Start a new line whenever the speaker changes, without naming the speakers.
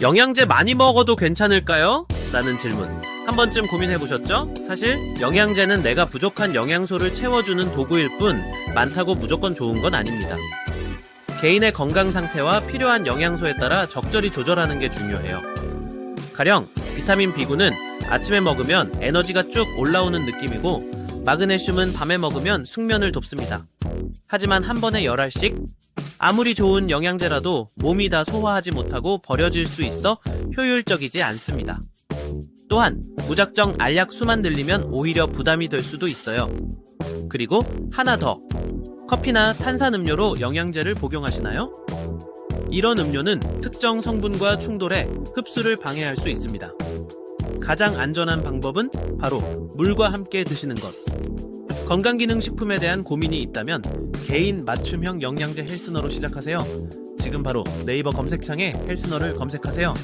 영양제 많이 먹어도 괜찮을까요? 라는 질문. 한 번쯤 고민해 보셨죠? 사실 영양제는 내가 부족한 영양소를 채워주는 도구일 뿐 많다고 무조건 좋은 건 아닙니다. 개인의 건강 상태와 필요한 영양소에 따라 적절히 조절하는 게 중요해요. 가령 비타민 B9는 아침에 먹으면 에너지가 쭉 올라오는 느낌이고 마그네슘은 밤에 먹으면 숙면을 돕습니다. 하지만 한 번에 열 알씩 아무리 좋은 영양제라도 몸이 다 소화하지 못하고 버려질 수 있어 효율적이지 않습니다. 또한 무작정 알약 수만 들리면 오히려 부담이 될 수도 있어요. 그리고 하나 더. 커피나 탄산음료로 영양제를 복용하시나요? 이런 음료는 특정 성분과 충돌해 흡수를 방해할 수 있습니다. 가장 안전한 방법은 바로 물과 함께 드시는 것. 건강기능식품에 대한 고민이 있다면 개인 맞춤형 영양제 헬스너로 시작하세요. 지금 바로 네이버 검색창에 헬스너를 검색하세요.